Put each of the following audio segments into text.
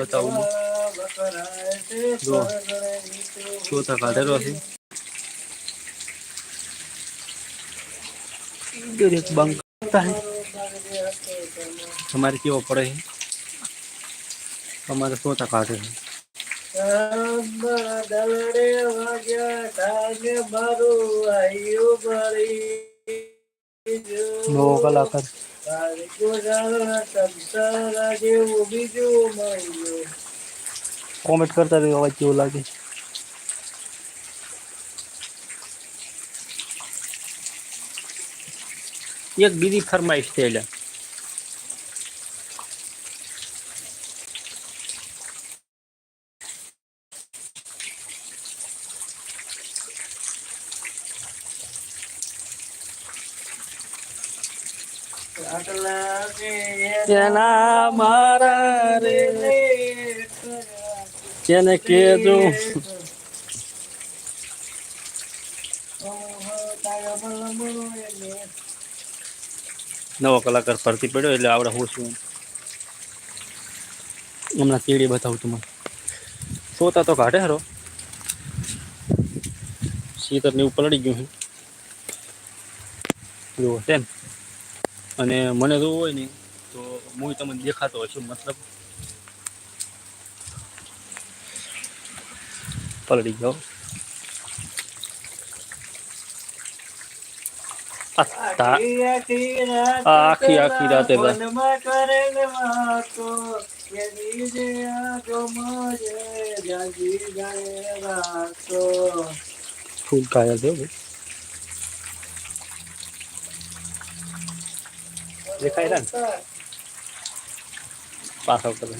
બતાવું જો ચોથા કાઢેલો છે. દરેક બંક કરતા હે તમારે કેવો પડે છે? તમારે ચોથા કાઢે છે. દરડે વાગ્યા કાલે મારું ભરી કોમેન્ટ કરતા રહ્યો અવાજ કેવો લાગે? એક બીજી ફરમાઈશ છે એટલે. તેના મારા નવો કલાકાર ફરતી પડ્યો એટલે આવડે હું છું હમણાં કીડી બતાવું તમને સોતા તો કાઢે હરો. શીતર ને એવું પલળી ગયું છે જો તેમ. અને મને તો હોય ને તો હું તમને દેખાતો હશે, મતલબ પલળી ગયો. આખી આખી જે રાતો ફૂલ કાયા છે ભાઈ. દેખાય છે ને પાછા કરે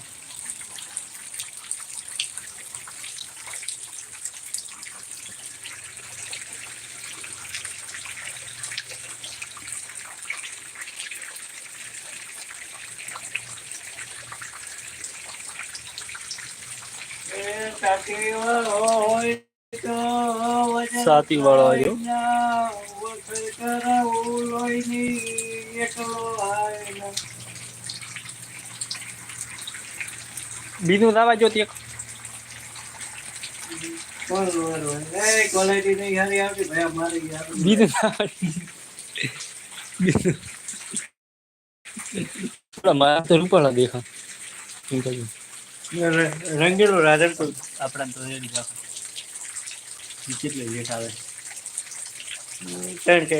એ સાથી વાળો હોય તો વજન સાથી વાળો આવ્યો. બીજું લાવા જો તે. બીજું બીજું મારા તો રૂપાળા દેખા. રંગીલો રાધન તો આપણા તો રેડી રાખો. કેટલી લેટ આવે? ત્રણ કે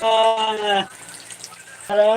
લખણ. હારા